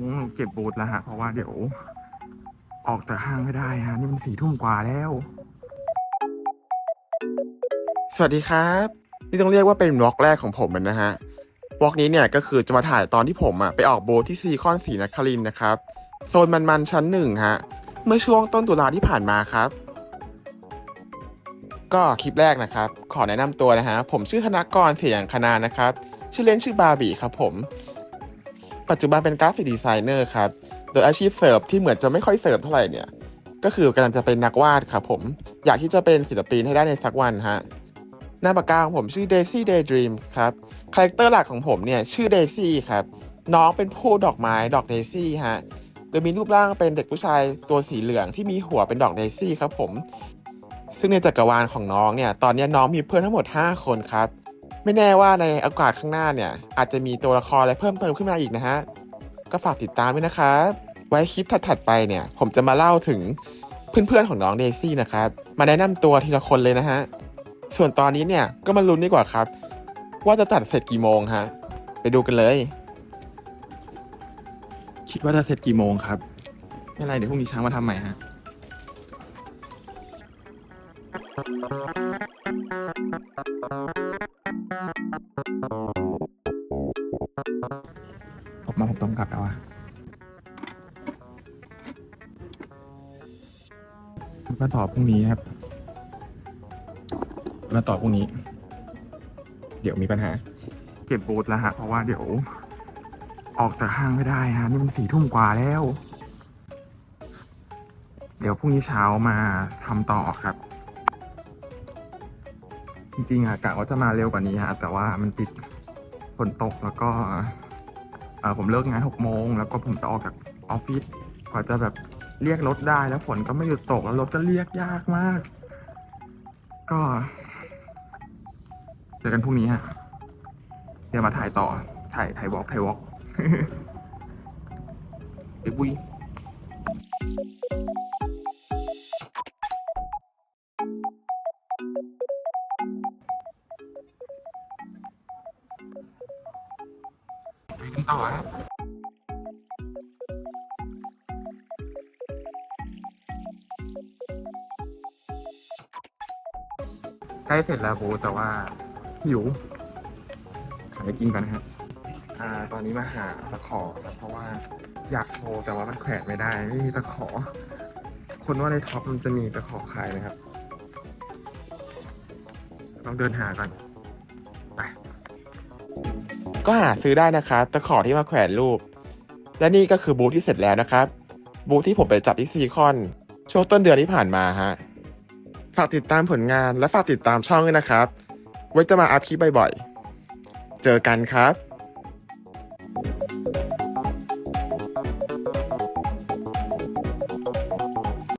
อืมเก็บบูธแล้วฮะ เพราะว่าเดี๋ยว ออกจากห้างไม่ได้ฮะ นี่มันสี่ทุ่มกว่าแล้ว สวัสดีครับ นี่ต้องเรียกว่าเป็นวอล์กแรกของผมนะฮะวอล์กนี้เนี่ยก็คือจะมาถ่ายตอนที่ผมอะไปออกโบสที่ซีคอนสีนครินนะครับ โซนมันๆชั้นหนึ่งฮะ เมื่อช่วงต้นตุลาที่ผ่านมาครับ ก็คลิปแรกนะครับ ขอแนะนำตัวนะฮะ ผมชื่อธนกรเสียงคณานะครับ ชื่อเล่นชื่อบาร์บี้ครับผม ปัจจุบันเป็นกราฟิกดีไซเนอร์ครับ โดยอาชีพเสิร์ฟที่เหมือนจะไม่ค่อยเสิร์ฟเท่าไหร่เนี่ย ก็คือกำลังจะเป็นนักวาดครับผม อยากที่จะเป็นศิลปินให้ได้ในสักวันฮะ หน้าปากกาของผมชื่อ Daisy Daydream ครับ คาแรคเตอร์หลักของผมเนี่ยชื่อ Daisy ครับ น้องเป็นผู้ดอกไม้ดอก Daisy ฮะ โดยมีรูปร่างเป็นเด็กผู้ชายตัวสีเหลืองที่มีหัวเป็นดอก Daisy ครับผม ซึ่งในจักรวาลของน้องเนี่ย ตอนนี้น้องมีเพื่อนทั้งหมด 5 คนครับ ไม่แน่ว่าในโอกาสข้างหน้าเนี่ย อาจจะมีตัวละครอะไรเพิ่มเติมขึ้นมาอีกนะฮะ ก็ฝากติดตามด้วยนะครับ ไว้คลิปถัดๆไปเนี่ย ผมจะมาเล่าถึงเพื่อนๆของน้องเดซี่นะครับ มาแนะนำตัวทีละคนเลยนะฮะ ส่วนตอนนี้เนี่ยก็มาลุ้นดีกว่าครับ ว่าจะจัดเสร็จกี่โมงฮะ ไปดูกันเลย คิดว่าจะเสร็จกี่โมงครับ ไม่เป็นไรเดี๋ยวพรุ่งนี้เช้ามาทำใหม่ฮะ ผมมาผมต้องกลับแล้วอะมาต่อพรุ่งนี้ครับมาต่อพรุ่งนี้ เดี๋ยวมีปัญหา เก็บบูธแล้วฮะ เพราะว่าเดี๋ยว ออกจากห้างไม่ได้ฮะ นี่มันสี่ทุ่มกว่าแล้ว เดี๋ยวพรุ่งนี้เช้ามาทำต่อครับ จริงๆอะกะว่าจะมาเร็วกว่านี้ฮะแต่ว่ามันติดฝนตกแล้วก็เออผมเลิกงานหกโมงแล้วก็ผมจะออกจากออฟฟิศกว่าจะแบบเรียกรถได้แล้วฝนก็ไม่หยุดตกแล้วรถก็เรียกยากมาก ก็เจอกันพรุ่งนี้ฮะเดี๋ยวมาถ่ายต่อถ่ายถ่ายวอล์กถ่ายวอล์กเอ้ยบุย ไปกันต่อครับใกล้เสร็จแล้วโบแต่ว่าหิวหาอะไรกินก่อนนะฮะอ่า ตอนนี้มาหาตะขอครับเพราะว่าอยากโชว์แต่ว่ามันแขวนไม่ได้ไม่มีตะขอ คนว่าในท็อปมันจะมีตะขอขายไหมครับต้องเดินหาก่อน ก็หาซื้อได้นะครับตะขอที่มาแขวนรูป และนี่ก็คือบูธที่เสร็จแล้วนะครับ บูธที่ผมไปจัดที่ซีคอน ช่วงต้นเดือนที่ผ่านมาฮะ ฝากติดตามผลงานและฝากติดตามช่องด้วยนะครับ ไว้จะมาอัพคลิปบ่อยๆ เจอกันครับ